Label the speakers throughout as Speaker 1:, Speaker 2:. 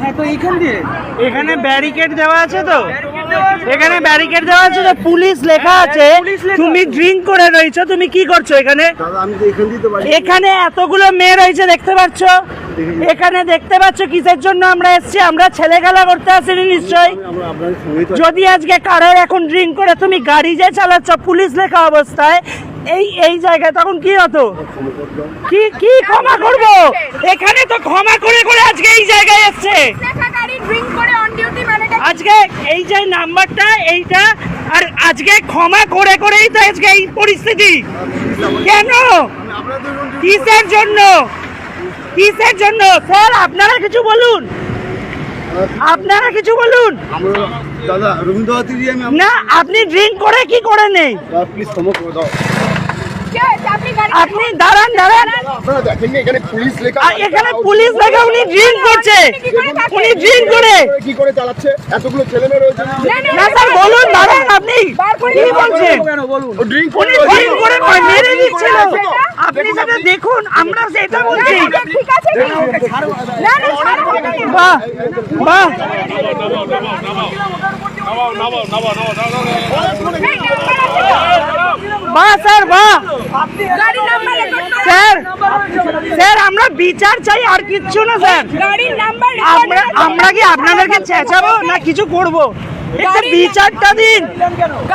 Speaker 1: হ্যাঁ তো এইখান দিয়ে।
Speaker 2: এখানে ব্যারিকেড দেওয়া আছে তো? এখানে ব্যারিকেড দেওয়া আছে তো পুলিশ লেখা আছে তুমি ড্রিঙ্ক করে রয়েছো তুমি কি করছ এখানে?
Speaker 3: দাদা আমি তো এখান
Speaker 2: এতগুলো মেয়ে রয়েছে দেখতে পাচ্ছ? এখানে দেখতে পাচ্ছ কিসের জন্য আমরা এসেছি? আমরা ছেলে খেলা করতে আসিনি
Speaker 3: তো
Speaker 2: যদি আজকে কারোর এখন ড্রিঙ্ক করে তুমি গাড়ি যে চালাচ্ছ পুলিশ লেখা অবস্থায় এই এই জায়গায় তখন কি হতো? কি কি ক্ষমা করব? এখানে তো ক্ষমা করে করে আজকে এই জায়গায় এসছে।
Speaker 4: মানে
Speaker 2: আজকে এই যে নাম্বারটা এইটা আর আজকে ক্ষমা করে করেই তো আজকে এই পরিস্থিতি। কেন? কিসের জন্য? কিসের জন্য? স্যার আপনারা কিছু বলুন। আপনারা কিছু বলুন।
Speaker 3: দাদা রবীন্দ্রনাথ
Speaker 2: না আপনি ড্রিঙ্ক করে কি করে নেই?
Speaker 3: প্লিজ ক্ষমা করে দাও?
Speaker 4: আপনি
Speaker 2: দাঁড়ান দাঁড়ান
Speaker 3: এখানে পুলিশ লেখা
Speaker 2: আর এখানে পুলিশ দেখে উনি ড্রিঙ্ক করছে উনি ড্রিঙ্ক করে
Speaker 3: কি করে চালাচ্ছে এতগুলো ছেলে মেয়ে রয়েছে
Speaker 2: না স্যার বলুন দাঁড়ান আপনি কি বলছেন
Speaker 1: কেন বলুন
Speaker 3: ড্রিঙ্ক
Speaker 2: করে মেরে দিচ্ছিল আপনি সেটা দেখুন আমরা সেটা বলছি
Speaker 4: ঠিক আছে না না
Speaker 2: বাহ বাহ
Speaker 4: এই নাম্বার আছে তো?
Speaker 2: বাহ স্যার বাহ
Speaker 4: গাড়ির নাম্বার রেকর্ড করো
Speaker 2: স্যার স্যার আমরা বিচার চাই আর কিচ্ছু না স্যার। আমরা আমরা কি আপনাদেরকে চেঁচাবো না কিছু করব? বিচারটা দিন।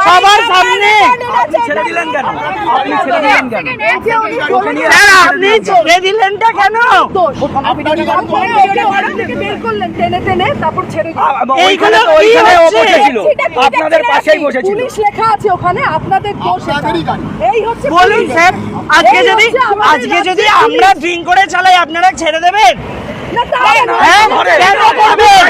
Speaker 2: সবার সামনে।
Speaker 1: আপনি ছেড়ে দিলেন কেন? আপনাদের পাশেই বসেছিল।
Speaker 4: পুলিশ লেখা আছে ওখানে আপনাদের দোষ এটা।
Speaker 3: আপনাদেরই গাড়ি।
Speaker 4: এই হচ্ছে
Speaker 2: বলুন স্যার আজকে যদি আজকে যদি আমরা। ড্রিঙ্ক করে চালাই আপনারা ছেড়ে দেবেন?
Speaker 4: না, তা
Speaker 2: হ্যাঁ কেন করবেন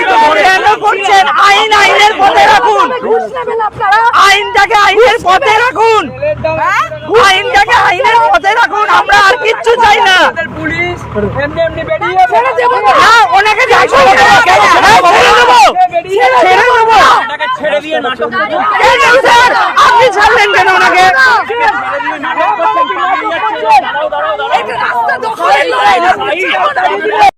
Speaker 2: কেন করছেন আইন আইনের পথে রাখুন
Speaker 4: তবে ঘুষ নেবেন আপনারা
Speaker 2: আইনটাকে আইনের পথে রাখুন।
Speaker 4: হ্যাঁ?
Speaker 2: আইনটাকে আইনের পথে রাখুন আমরা আর কিচ্ছু চাই না। ওনাকে হ্যাঁ, আপনি ছাড়লেন কেন ওনাকে?
Speaker 4: রাস্তা দখলের লড়াই।